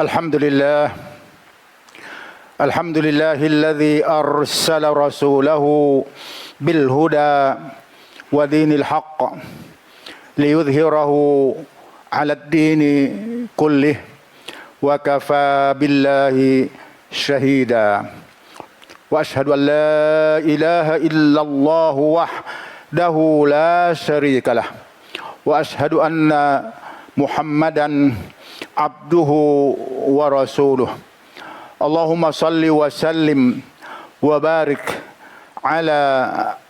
الحمد لله. الحمد لله الذي أرسل رسوله بالهدى ودين الحق ليظهره على الدين كله وكفى بالله شهيدا. وأشهد أن لا إله إلا الله وحده لا شريك له. وأشهد أن محمدا عبده ورسوله. اللهم صل وسلم وبارك على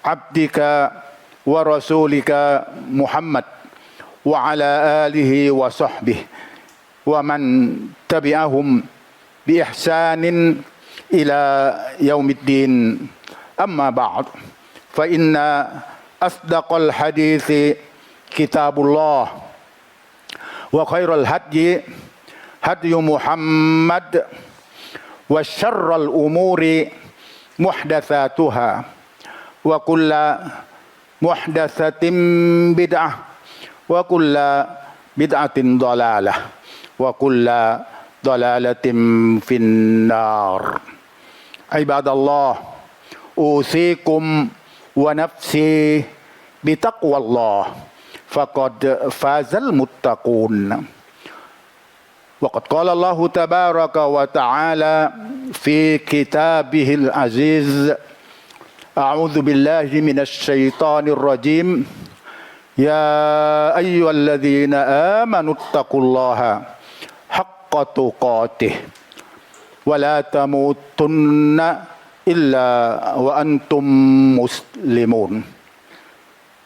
عبدك ورسولك محمد وعلى آله وصحبه ومن تبعهم بإحسان إلى يوم الدين. أما بعد فإن أصدق الحديث كتاب الله. وخير الهدي هدي محمد وشر الأمور محدثاتها وكل محدثة بدعة وكل بدعة ضلالة وكل ضلالة في النار. عباد الله أوصيكم ونفسي بتقوى الله. فقد فاز المتقون. وقد قال الله تبارك وتعالى في كتابه العزيز أعوذ بالله من الشيطان الرجيم. يا أيها الذين آمنوا اتقوا الله حق تقاته ولا تموتن إلا وأنتم مسلمون.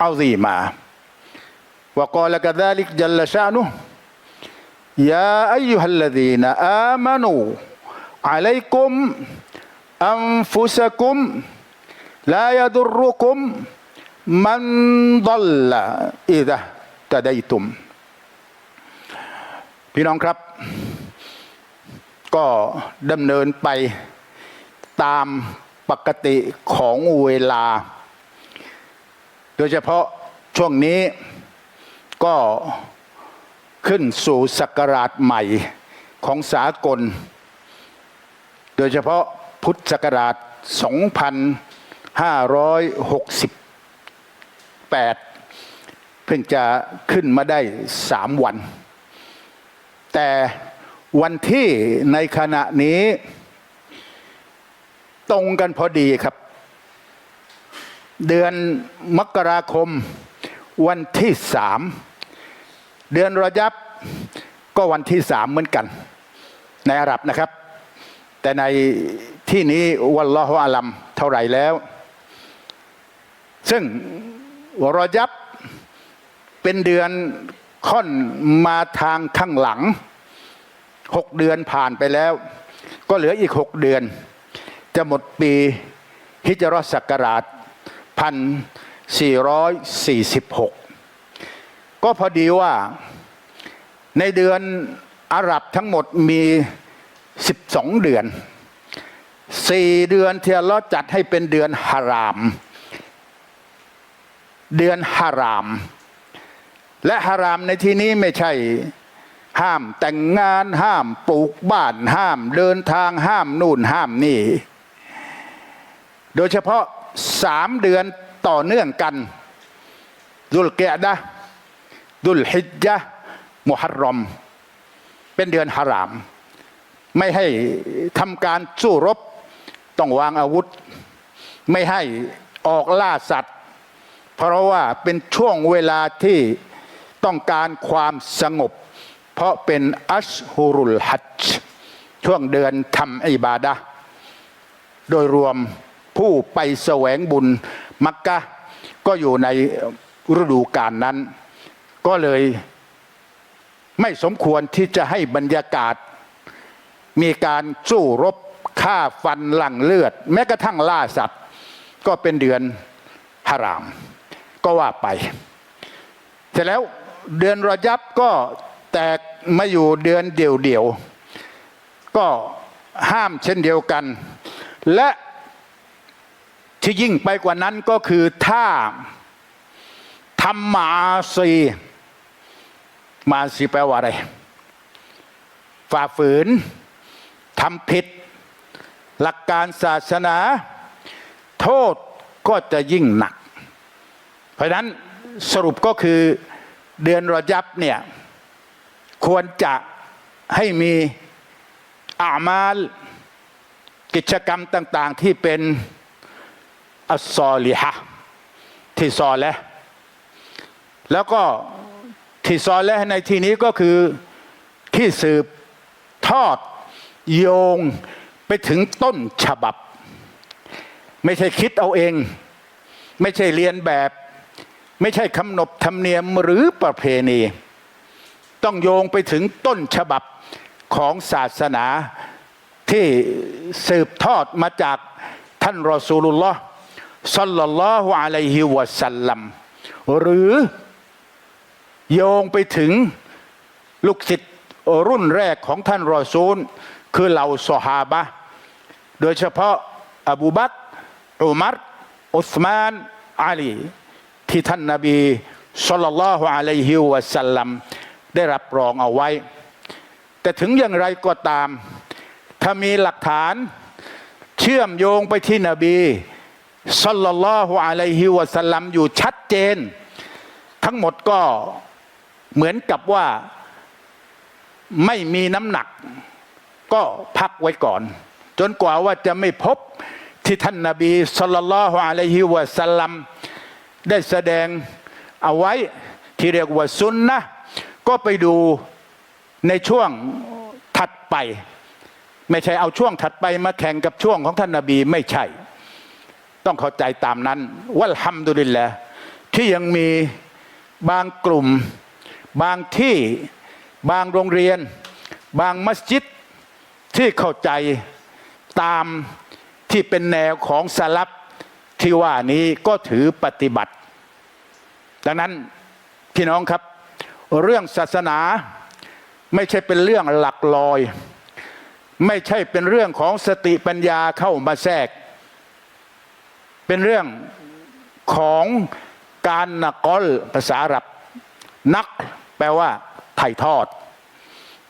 عظيما وقال كذلك جل شانه يا ايها الذين امنوا عليكم انفسكم لا يضركم من ضل اذا اهتديتم พี่น้องครับ ก็ดำเนินไปตามปกติของเวลา โ ดยเฉพาะช่วงนี้ก็ขึ้นสู่ศักราชใหม่ของสากล โดยเฉพาะพุทธศักราช 2568 เพิ่งจะขึ้นมาได้สามวัน แต่วันที่ในขณะนี้ ตรงกันพอดีครับ เดือนมกราคมวันที่สามเดือนรอยับก็วันที่สามเหมือนกัน ในอาหรับนะครับ แต่ในที่นี้วัลลอฮอาลัมเท่าไหร่แล้ว ซึ่งรอยับเป็นเดือนค่อนมาทางข้างหลังหกเดือนผ่านไปแล้ว ก็เหลืออีกหกเดือน จะหมดปีฮิจรัสศักราช พันสี่ร้อยสี่สิบหกก็พอดีว่าในเดือนอาหรับทั้งหมดมีสิบสองเดือนสี่เดือนที่อัลลอฮ์จัดให้เป็นเดือนฮาราม เดือนฮาราม และฮารามในที่นี้ไม่ใช่ห้ามแต่งงานห้ามปลูกบ้านห้ามเดินทางห้ามนู่นห้ามนี่ โดยเฉพาะ สามเดือนต่อเนื่องกัน ดุลเกะดะดุลฮิจญะมุฮัรรอม เป็นเดือนฮาราม ไม่ให้ทำการสู้รบต้องวางอาวุธ ไม่ให้ออกล่าสัตว์ เพราะว่าเป็นช่วงเวลาที่ต้องการความสงบ เพราะเป็นอัชฮุรุลฮัจญ์ช่วงเดือนทำอิบาดะโดยรวม ผู้ไปแสวงบุญมักกะก็อยู่ในฤดูกาลนั้น ก็เลยไม่สมควรที่จะให้บรรยากาศ มีการสู้รบฆ่าฟันหลั่งเลือด แม้กระทั่งล่าสัตว์ ก็เป็นเดือนฮาราม ก็ว่าไป เสร็จแล้วเดือนรอยับก็แตกมาอยู่เดือนเดี่ยวๆก็ห้ามเช่นเดียวกัน และ ที่ยิ่งไปกว่านั้นก็คือถ้าทำมาซีมาซีแปลว่าอะไร ฝ่าฝืนทำผิด หลักการศาสนา โทษก็จะยิ่งหนัก เพราะฉะนั้นสรุปก็คือเดือนรอยับเนี่ย ควรจะให้มีอามาลกิจกรรมต่าง ๆที่เป็น อัสซอลิฮะที่ซอและแล้วก็ที่ซอและในที่นี้ก็คือที่สืบทอดโยงไปถึงต้นฉบับ ไม่ใช่คิดเอาเอง ไม่ใช่เรียนแบบ ไม่ใช่คำนบธรรมเนียมหรือประเพณี ต้องโยงไปถึงต้นฉบับของศาสนาที่สืบทอดมาจากท่านรอซูลุลลอฮ์ สัลลัลลอฮุอะลัยฮิวะสัลลัมหรือโยงไปถึงลูกศิษย์รุ่นแรกของท่านรอซูล คือเหล่าสหาบะโดยเฉพาะอบูบักอุมัรอุสมานอาลีที่ท่านนาบีสุลต่านละฮ์อะลัยฮิวะสัลลัมได้รับรองเอาไว้ แต่ถึงอย่างไรก็ตาม ถ้ามีหลักฐานเชื่อมโยงไปที่นบี สัลลัลลอฮุอะลัยฮิวะสัลลัมอยู่ชัดเจน ทั้งหมดก็เหมือนกับว่าไม่มีน้ำหนัก ก็พักไว้ก่อน จนกว่าว่าจะไม่พบที่ท่านนาบีสุลต่านละฮ์อะลัยฮิวะสัลลัมได้แสดงเอาไว้ที่เรียกว่าซุนนะก็ไปดูในช่วงถัดไป ไม่ใช่เอาช่วงถัดไปมาแข่งกับช่วงของท่านนาบีไม่ใช่ ต้องเข้าใจตามนั้นวัลฮัมดุลิลละที่ยังมีบางกลุ่ม บางที่บางโรงเรียน บางมัสยิดที่เข้าใจตามที่เป็นแนวของสลับที่ว่านี้ก็ถือปฏิบัติ ดังนั้นพี่น้องครับ เรื่องศาสนาไม่ใช่เป็นเรื่องหลักลอย ไม่ใช่เป็นเรื่องของสติปัญญาเข้ามาแทรก เป็นเรื่องของการนักอลภาษาอาหรับนักแปลว่าถ่ายทอด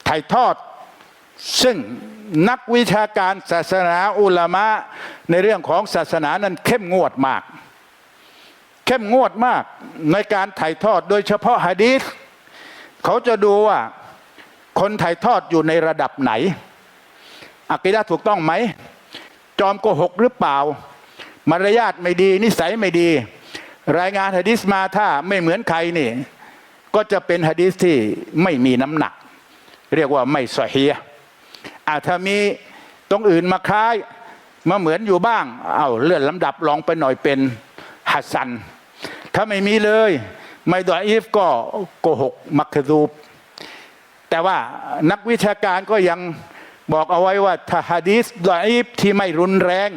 ถ่ายทอด ซึ่งนักวิชาการศาสนาอุลามะในเรื่องของศาสนานั้นเข้มงวดมาก เข้มงวดมากในการถ่ายทอดโดยเฉพาะฮะดีษเขาจะดูว่าคนถ่ายทอดอยู่ในระดับไหนอักีดะถูกต้องไหม จอมโกหกหรือเปล่า มารยาทไม่ดี นิสัยไม่ดี รายงานฮะดิษมาถ้าไม่เหมือนใครนี่ ก็จะเป็นฮะดิษที่ไม่มีน้ำหนัก เรียกว่าไม่สอฮียอาถ้ามีตรงอื่นมาคล้ายมาเหมือนอยู่บ้าง เอาเลื่อนลำดับลองไปหน่อยเป็นฮัสซัน ถ้าไม่มีเลย ไม่ดออีฟก็โกหกมักซูบแต่ว่านักวิชาการก็ยังบอกเอาไว้ว่าถ้าฮะดีษดออีฟที่ไม่รุนแรง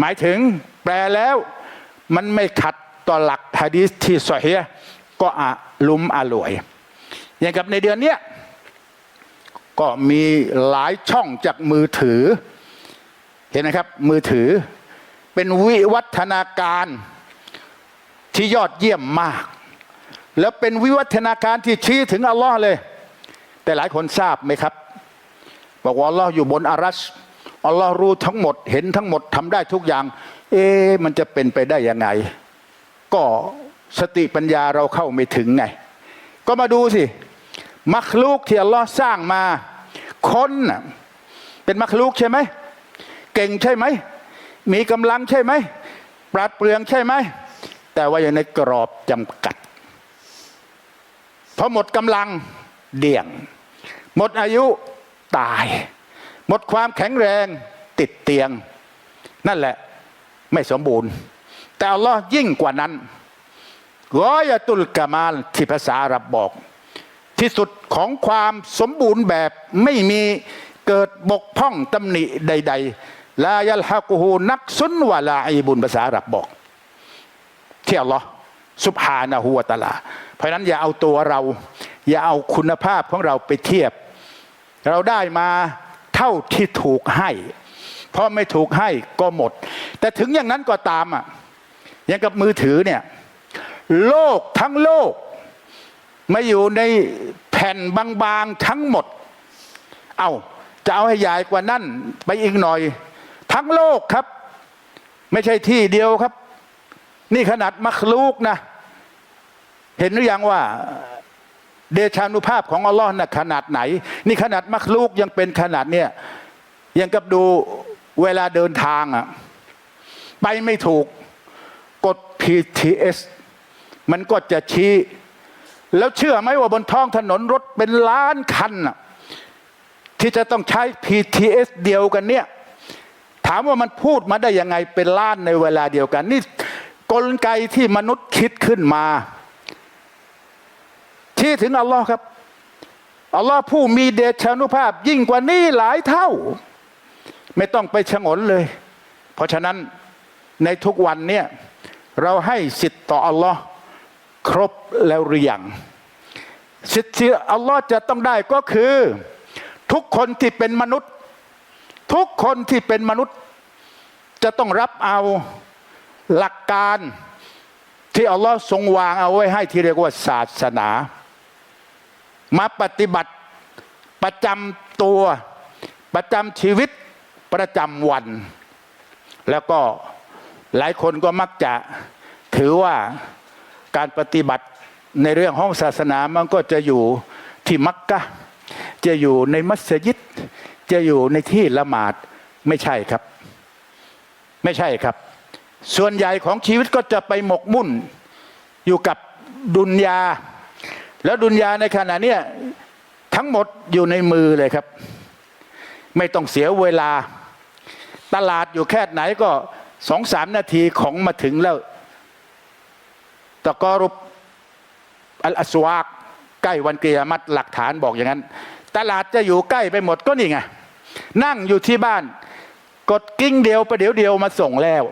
หมายถึงแปลแล้วมันไม่ขัดต่อหลักฮะดีษที่สอฮียก็อะลุมอร่วย อย่างกับในเดือนเนี้ยก็มีหลายช่องจากมือถือ เห็นไหมครับมือถือเป็นวิวัฒนาการที่ยอดเยี่ยมมาก แล้วเป็นวิวัฒนาการที่ชี้ถึงอัลลอฮ์เลย แต่หลายคนทราบไหมครับ บอกว่าอัลลอฮ์อยู่บนอารัช อัลลอฮ์รู้ทั้งหมดเห็นทั้งหมดทำได้ทุกอย่าง เอ๊ะมันจะเป็นไปได้ยังไง ก็สติปัญญาเราเข้าไม่ถึงไง ก็มาดูสิ มักลูกที่อัลลอฮ์สร้างมา คนเป็นมักลูกใช่ไหมเก่งใช่ไหม มีกำลังใช่ไหม ปราดเปรื่องใช่ไหม แต่ว่าอยู่ในกรอบจำกัดพอหมดกำลังเดี่ยง หมดอายุตาย หมดความแข็งแรงติดเตียง นั่นแหละไม่สมบูรณ์ แต่อัลลอฮ์ยิ่งกว่านั้นร้อยตุลกามาลที่ภาษาอาหรับบอก ที่สุดของความสมบูรณ์แบบไม่มีเกิดบกพร่องตำหนิใด ๆ ลายัลฮะกูฮูนักซุนวะลาอีบุนภาษาอาหรับบอกเที่อัลลอสุบฮานะฮูวตาลา เพราะนั้นอย่าเอาตัวเรา อย่าเอาคุณภาพของเราไปเทียบ เราได้มา ท่าที่ถูกให้ เพราะไม่ถูกให้ก็หมด แต่ถึงอย่างนั้นก็ตามอะอย่างกับมือถือเนี่ย โลกทั้งโลก มาอยู่ในแผ่นบางๆทั้งหมด เอาจะเอาให้ใหญ่กว่านั่นไปอีกหน่อย ทั้งโลกครับ ไม่ใช่ที่เดียวครับ นี่ขนาดมักลูกนะ เห็นหรือยังว่า เดชานุภาพของอัลลอฮ์นะขนาดไหน นี่ขนาดมักลูกยังเป็นขนาดเนี้ยยังกับดูเวลาเดินทางอะไปไม่ถูกกด PTS มันก็จะชี้ แล้วเชื่อไหมว่าบนท้องถนนรถเป็นล้านคันน่ะที่จะต้องใช้ PTS เดียวกันเนี่ย ถามว่ามันพูดมาได้ยังไงเป็นล้านในเวลาเดียวกัน นี่กลไกที่มนุษย์คิดขึ้นมา ที่ถึงอัลลอฮ์ครับ อัลลอฮ์ผู้มีเดชานุภาพ ยิ่งกว่านี้หลายเท่า ไม่ต้องไปชะงนเลย เพราะฉะนั้นในทุกวันเนี่ยเราให้สิทธิ์ต่ออัลลอฮ์ครบแล้วหรือยังสิทธิ์ที่อัลลอฮ์จะต้องได้ก็คือ ทุกคนที่เป็นมนุษย์ ทุกคนที่เป็นมนุษย์ จะต้องรับเอาหลักการที่อัลลอฮ์ทรงวางเอาไว้ให้ที่เรียกว่าศาสนา มาปฏิบัติประจำตัวประจำชีวิตประจำวัน แล้วก็หลายคนก็มักจะถือว่าการปฏิบัติในเรื่องห้องศาสนามันก็จะอยู่ที่มักกะ จะอยู่ในมัสยิด จะอยู่ในที่ละหมาดไม่ใช่ครับ ไม่ใช่ครับ ส่วนใหญ่ของชีวิตก็จะไปหมกมุ่นอยู่กับดุนยา แล้วดุนยาในขณะเนี้ยทั้งหมดอยู่ในมือเลยครับ ไม่ต้องเสียเวลา ตลาดอยู่แค่ไหนก็สองสามนาทีของมาถึงแล้วตะกอรุปอัลอสวากใกล้วันเกียรติหลักฐานบอกอย่างนั้น ตลาดจะอยู่ใกล้ไปหมดก็นี่ไง นั่งอยู่ที่บ้าน กดกิ้งเดียวไปเดี๋ยวเดียวมาส่งแล้ว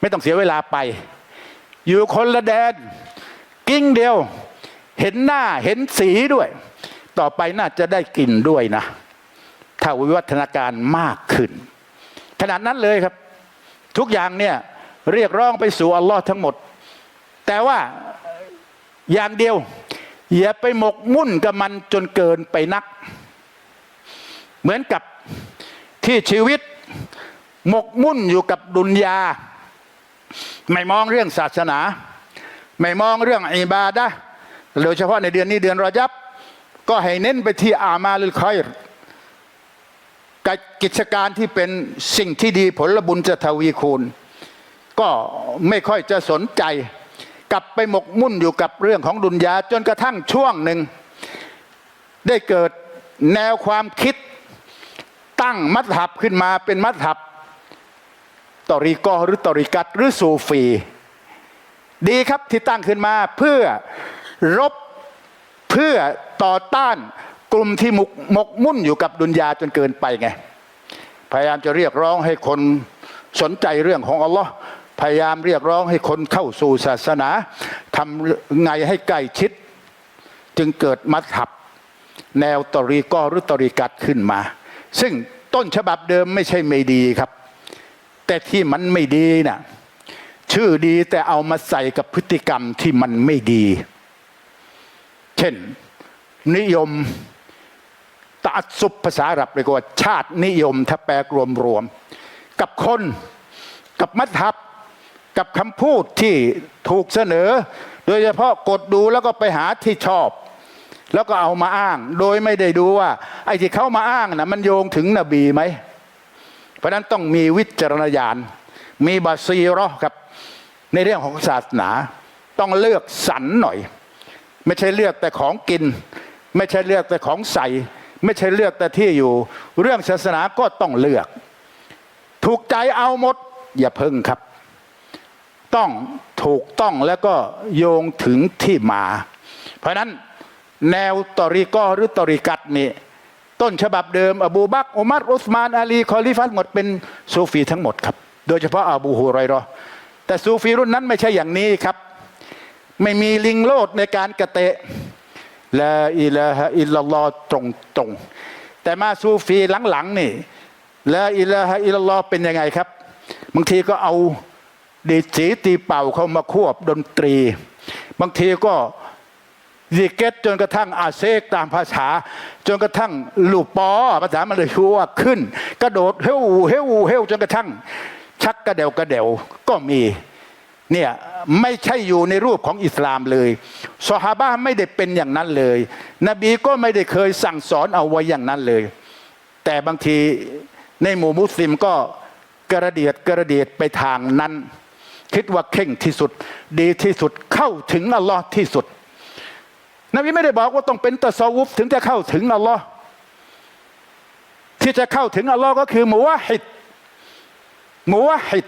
ไม่ต้องเสียเวลาไป อยู่คนละแดนกิ้งเดียว เห็นหน้าเห็นสีด้วย ต่อไปน่าจะได้กลิ่นด้วยนะ ถ้าวิวัฒนาการมากขึ้น ขนาดนั้นเลยครับ ทุกอย่างเนี่ยเรียกร้องไปสู่อัลลอฮ์ทั้งหมด แต่ว่าอย่างเดียว อย่าไปหมกมุ่นกับมันจนเกินไปนัก เหมือนกับที่ชีวิตหมกมุ่นอยู่กับดุนยา ไม่มองเรื่องศาสนา ไม่มองเรื่องอิบาดะ โดยเฉพาะในเดือนนี้เดือนรอยับ ก็ให้เน้นไปที่อามาลุลคอยรกิจการที่เป็นสิ่งที่ดีผลบุญจะทวีคูณ ก็ไม่ค่อยจะสนใจ กลับไปหมกมุ่นอยู่กับเรื่องของดุนยาจนกระทั่งช่วงหนึ่ง ได้เกิดแนวความคิดตั้งมัธยับขึ้นมาเป็นมัธยับตอรีกอหรือตอริกัตหรือซูฟี ดีครับที่ตั้งขึ้นมาเพื่อ รบเพื่อต่อต้านกลุ่มที่หมกมกมุ่นอยู่กับดุนยาจนเกินไปไง พยายามจะเรียกร้องให้คนสนใจเรื่องของอัลลอฮ์พยายามเรียกร้องให้คนเข้าสู่ศาสนาทำไงให้ใกล้ชิด จึงเกิดมัธับแนวตรีกอหรือตริกัตขึ้นมา ซึ่งต้นฉบับเดิมไม่ใช่ไม่ดีครับ แต่ที่มันไม่ดีน่ะชื่อดีแต่เอามาใส่กับพฤติกรรมที่มันไม่ดี เช่น นิยมตาสุบภาษาอาหรับเรียกว่า ชาตินิยมถ้าแปลรวมรวมๆกับคนกับมัธยับกับคำพูดที่ถูกเสนอ โดยเฉพาะกดดูแล้วก็ไปหาที่ชอบ แล้วก็เอามาอ้าง โดยไม่ได้ดูว่า ไอ้ที่เขามาอ้างนะมันโยงถึงนบีไหม เพราะนั้นต้องมีวิจารณญาณ มีบาซีรอครับ ในเรื่องของศาสนา ต้องเลือกสรรหน่อย ไม่ใช่เลือกแต่ของกิน ไม่ใช่เลือกแต่ของใส่ ไม่ใช่เลือกแต่ที่อยู่ เรื่องศาสนาก็ต้องเลือก ถูกใจเอาหมด อย่าเพิ่งครับ ต้องถูกต้องแล้วก็โยงถึงที่มา เพราะนั้นแนวตอรีกอหรือตอริกัตนี่ต้นฉบับเดิม อบูบักอุมัรอุสมานอาลีคอลิฟัตหมดเป็นซูฟีทั้งหมดครับ โดยเฉพาะอบูฮุไรราะห์แต่ซูฟีรุ่นนั้นไม่ใช่อย่างนี้ครับ ไม่มีลิงโลดในการกระเตะลาอิลาฮะอิลลัลอตรงตรงแต่มาซูฟีหลังๆนี่ลาอิลาฮะอิลลัลอเป็นยังไงครับ บางทีก็เอาดีดสีตีเป่าเข้ามาควบดนตรี บางทีก็ดีเกตจนกระทั่งอาเซกตามภาษา จนกระทั่งลูกปอภาษามันเลยชัวขึ้น กระโดดเฮวเฮวเฮวจนกระทั่ง ชักกระเดวกระเดวก็มี เนี่ยไม่ใช่อยู่ในรูปของอิสลามเลยซอฮาบะไม่ได้เป็นอย่างนั้นเลย นบีก็ไม่ได้เคยสั่งสอนเอาไว้อย่างนั้นเลย แต่บางทีในหมู่มุสลิมก็กระเดียดกระเดียดไปทางนั้น คิดว่าเข่งที่สุด ดีที่สุดเข้าถึงอัลลอฮ์ที่สุด นบีไม่ได้บอกว่าต้องเป็นตะซาวุฟถึงจะเข้าถึงอัลลอฮ์ที่จะเข้าถึงอัลลอฮ์ก็คือมุวะฮิดมุวะฮิด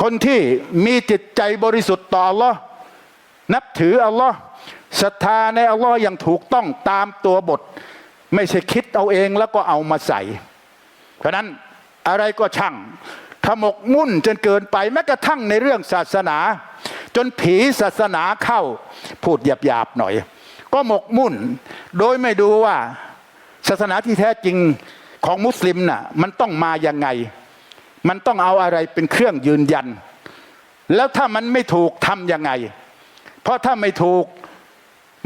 คนที่มีจิตใจบริสุทธิ์ต่ออัลลอฮ์นับถืออัลลอฮ์ศรัทธาในอัลลอฮ์อย่างถูกต้องตามตัวบท ไม่ใช่คิดเอาเองแล้วก็เอามาใส่ เพราะนั้นอะไรก็ช่างขมกมุ่นจนเกินไปแม้กระทั่งในเรื่องศาสนา จนผีศาสนาเข้า พูดหยาบๆหน่อย ก็หมกมุ่น โดยไม่ดูว่า ศาสนาที่แท้จริงของมุสลิมน่ะมันต้องมาอยังไง มันต้องเอาอะไรเป็นเครื่องยืนยัน แล้วถ้ามันไม่ถูกทำยังไง เพราะถ้าไม่ถูก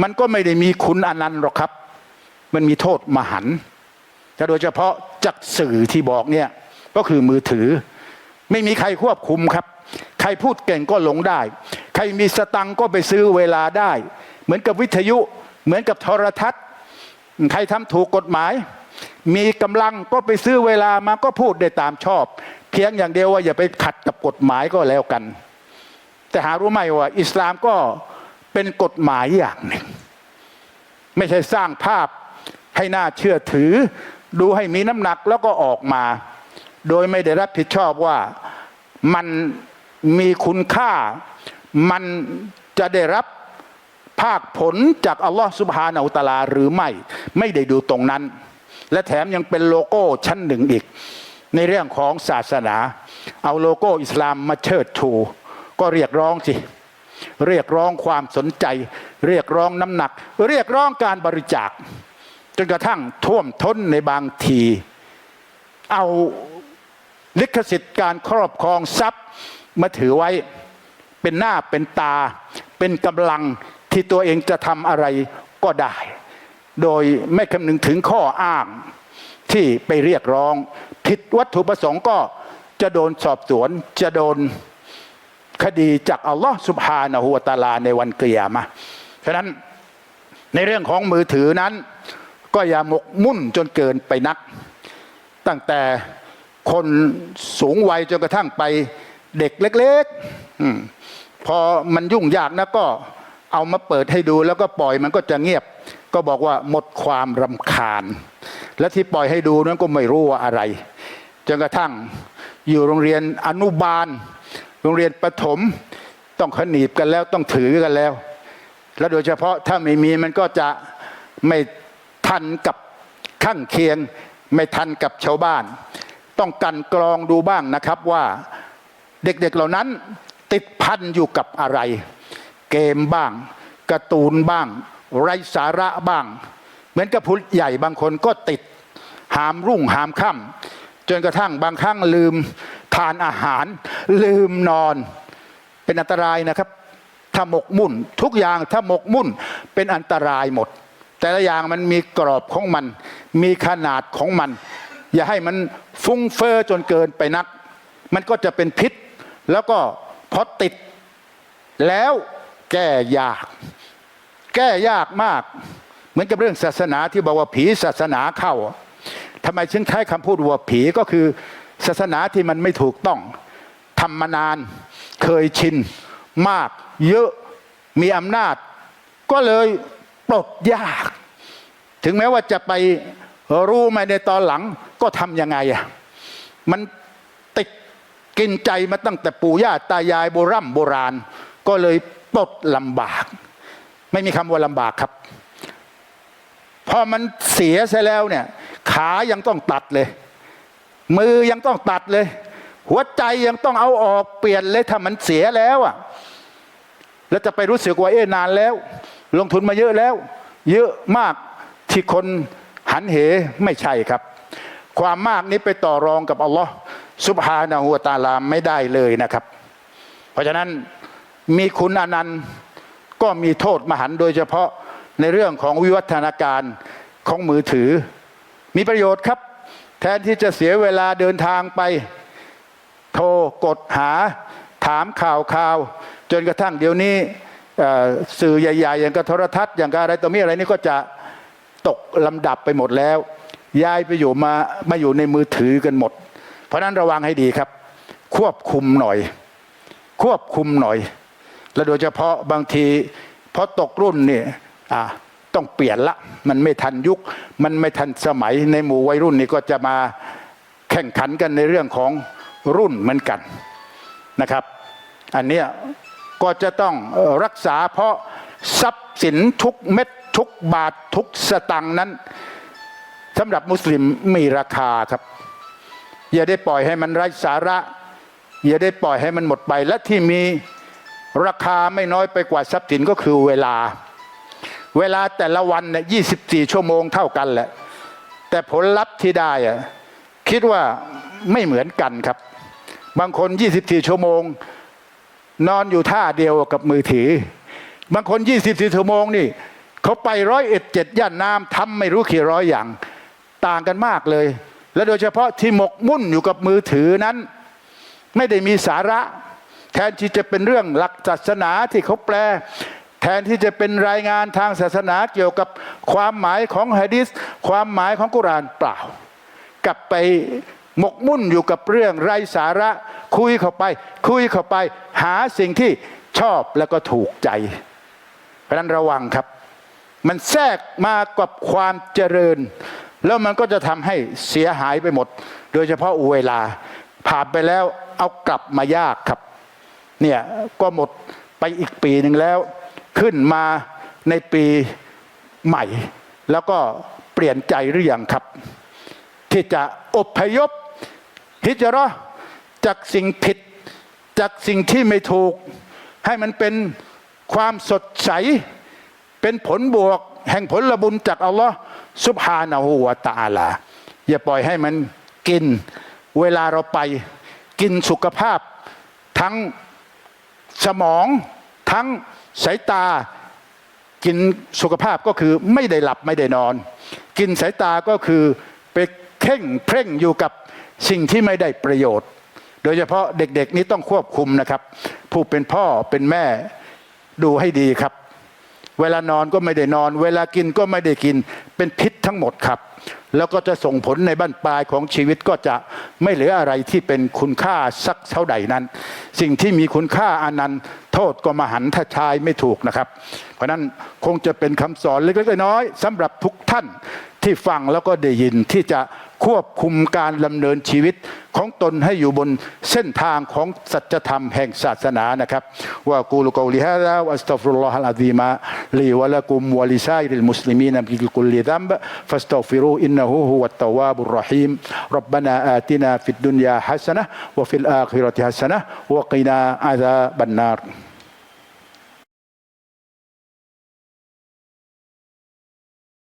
มันก็ไม่ได้มีคุณอนันต์หรอกครับ มันมีโทษมหันต์แต่โดยเฉพาะจากสื่อที่บอกเนี่ยก็คือมือถือ ไม่มีใครควบคุมครับ ใครพูดเก่งก็หลงได้ ใครมีสตังก็ไปซื้อเวลาได้ เหมือนกับวิทยุเหมือนกับโทรทัศน์ ใครทำถูกกฎหมาย มีกำลังก็ไปซื้อเวลามาก็พูดได้ตามชอบ พียงอย่างเดียวว่าอย่าไปขัดกับกฎหมายก็แล้วกัน แต่หารู้ไหมว่า อิสลามก็เป็นกฎหมายอย่างหนึ่ง ไม่ใช่สร้างภาพให้น่าเชื่อถือ ดูให้มีน้ำหนักแล้วก็ออกมา โดยไม่ได้รับผิดชอบว่ามันมีคุณค่า มันจะได้รับภาคผลจากอัลลอฮฺสุบฮานาอุตลาหรือไม่ ไม่ได้ดูตรงนั้น และแถมยังเป็นโลโก้ชั้นหนึ่งอีก ในเรื่องของศาสนา เอาโลโก้อิสลามมาเชิดชู ก็เรียกร้องสิ เรียกร้องความสนใจ เรียกร้องน้ำหนัก เรียกร้องการบริจาค จนกระทั่งท่วมท้นในบางที เอาลิขสิทธิ์การครอบครองทรัพย์มาถือไว้เป็นหน้าเป็นตา เป็นกำลังที่ตัวเองจะทำอะไรก็ได้ โดยไม่คำนึงถึงข้ออ้าง ที่ไปเรียกร้อง ผิดวัตถุประสงค์ก็จะโดนสอบสวน จะโดนคดีจากอัลลอฮ์สุบฮานะฮูวตาลาในวันเกียรมาฉะนั้นในเรื่องของมือถือนั้น ก็อย่าหมกมุ่นจนเกินไปนัก ตั้งแต่คนสูงวัยจนกระทั่งไปเด็กเล็กๆพอมันยุ่งยากนะก็เอามาเปิดให้ดูแล้วก็ปล่อยมันก็จะเงียบ ก็บอกว่าหมดความรำคาญ และที่ปล่อยให้ดูนั้นก็ไม่รู้ว่าอะไร จนกระทั่งอยู่โรงเรียนอนุบาล โรงเรียนประถม ต้องขนีบกันแล้วต้องถือกันแล้ว และโดยเฉพาะถ้าไม่มีมันก็จะไม่ทันกับข้างเคียง ไม่ทันกับชาวบ้าน ต้องกันกรองดูบ้างนะครับว่าเด็กๆเหล่านั้นติดพันอยู่กับอะไร เกมบ้างการ์ตูนบ้าง ไร้สาระบ้าง เหมือนกับผู้ใหญ่บางคนก็ติดหามรุ่งหามค่ำจนกระทั่งบางครั้งลืมทานอาหาร ลืมนอน เป็นอันตรายนะครับถ้าหมกมุ่น ทุกอย่างถ้าหมกมุ่นเป็นอันตรายหมด แต่ละอย่างมันมีกรอบของมัน มีขนาดของมัน อย่าให้มันฟุ้งเฟอ้อจนเกินไปนัก มันก็จะเป็นพิษ แล้วก็พอติดแล้วแก้ยาก แก้ยากมาก เหมือนกับเรื่องศาสนาที่บอกว่าผีศาสนาเข้าทำไมฉันใช้คำพูดว่าผีก็คือศาสนาที่มันไม่ถูกต้องทำมานาน เคยชิน มาก เยอะมีอำนาจ ก็เลยปลดยาก ถึงแม้ว่าจะไปรู้มาในตอนหลังก็ทำยังไงอะมันติดกินใจมาตั้งแต่ปู่ย่าตายายโบรำโบราณ ก็เลยปลดลำบาก ไม่มีคำว่าลำบากครับ พอมันเสียเสียแล้วเนี่ย ขายังต้องตัดเลย มือยังต้องตัดเลย หัวใจยังต้องเอาออกเปลี่ยนเลยถ้ามันเสียแล้วอะแล้วจะไปรู้สึกว่าเอ๊นานแล้ว ลงทุนมาเยอะแล้ว เยอะมากที่คนหันเหไม่ใช่ครับ ความมากนี้ไปต่อรองกับอัลลอฮ์ซุบฮานะฮูวตาลามไม่ได้เลยนะครับ เพราะฉะนั้นมีคุณอนันต์ ก็มีโทษมหันต์โดยเฉพาะในเรื่องของวิวัฒนาการของมือถือ มีประโยชน์ครับ แทนที่จะเสียเวลาเดินทางไป โทรกดหา ถามข่าวข่าว จนกระทั่งเดี๋ยวนี้เอ่อสื่อใหญ่ ๆ อย่างกับโทรทัศน์อย่างกับอะไรตัวมีอะไรนี่ก็จะตกลำดับไปหมดแล้ว ย้ายไปอยู่มามาอยู่ในมือถือกันหมด เพราะนั้นระวังให้ดีครับ ควบคุมหน่อย ควบคุมหน่อย และโดยเฉพาะบางทีพอตกรุ่นเนี่ยต้องเปลี่ยนละ มันไม่ทันยุค มันไม่ทันสมัยในหมู่วัยรุ่นนี่ก็จะมาแข่งขันกันในเรื่องของรุ่นเหมือนกันนะครับ อันเนี้ยก็จะต้องรักษาเพราะทรัพย์สินทุกเม็ดทุกบาททุกสตังนั้นสำหรับมุสลิมมีราคาครับ อย่าได้ปล่อยให้มันไร้สาระ อย่าได้ปล่อยให้มันหมดไปและที่มี ราคาไม่น้อยไปกว่าทรัพย์สินก็คือเวลา เวลาแต่ละวันเนี่ย24ชั่วโมงเท่ากันแหละ แต่ผลลัพธ์ที่ได้อะคิดว่าไม่เหมือนกันครับ บางคน 24 ชั่วโมง นอนอยู่ท่าเดียวกับมือถือ บางคน 24 ชั่วโมงนี่เขาไปร้อยเอ็ดเจ็ดย่านน้ำทำไม่รู้กี่ร้อยอย่าง ต่างกันมากเลย และโดยเฉพาะที่หมกมุ่นอยู่กับมือถือนั้น ไม่ได้มีสาระ แทนที่จะเป็นเรื่องหลักศาสนาที่เขาแปล แทนที่จะเป็นรายงานทางศาสนาเกี่ยวกับความหมายของฮะดิษความหมายของกุรานเปล่า กลับไปหมกมุ่นอยู่กับเรื่องไร้สาระคุยเข้าไป คุยเข้าไป หาสิ่งที่ชอบแล้วก็ถูกใจ เพราะฉะนั้นระวังครับ มันแทรกมากับความเจริญ แล้วมันก็จะทำให้เสียหายไปหมด โดยเฉพาะเวลาผ่านไปแล้วเอากลับมายากครับ เนี่ยก็หมดไปอีกปีหนึ่งแล้ว ขึ้นมาในปีใหม่ แล้วก็เปลี่ยนใจหรือยังครับ ที่จะอพยพฮิจราะห์จากสิ่งผิดจากสิ่งที่ไม่ถูก ให้มันเป็นความสดใส เป็นผลบวก แห่งผลบุญจากอัลลอฮ์ซุบฮานะฮูวะตาลา อย่าปล่อยให้มันกินเวลาเราไป กินสุขภาพทั้ง สมองทั้งสายตากินสุขภาพก็คือไม่ได้หลับไม่ได้นอน กินสายตาก็คือไปเข่งเพ่งอยู่กับสิ่งที่ไม่ได้ประโยชน์ โดยเฉพาะเด็กๆนี้ต้องควบคุมนะครับ ผู้เป็นพ่อเป็นแม่ดูให้ดีครับ เวลานอนก็ไม่ได้นอน เวลากินก็ไม่ได้กิน เป็นพิษทั้งหมดครับ แล้วก็จะส่งผลในบ้านปลายของชีวิตก็จะไม่เหลืออะไรที่เป็นคุณค่าสักเท่าใดนั้น สิ่งที่มีคุณค่าอนันนั้นโทษก็มาหันถ้าชายไม่ถูกนะครับ เพราะนั้นคงจะเป็นคำสอนเล็กๆน้อยๆสำหรับทุกท่านที่ฟังแล้วก็ได้ยินที่จะ ควบคุมการดำเนินชีวิตของตนให้อยู่บนเส้นทางของสัจธรรมแห่งศาสนานะครับว่ากูลกอลิฮะลาวัสตัฟรุลลอฮะลอะซีมาลีวะละกุมวะลิซาอิลมุสลิมีนบิกุลลิซัมบฟัสตัฟิรูอินนะฮูฮุวัตตะวาบุรราะฮีมรับบานาอาตินาฟิดดุนยาฮัสนะฮ์วะฟิลอาคิรติฮัสนะฮ์วะกินาอาซาบันนาร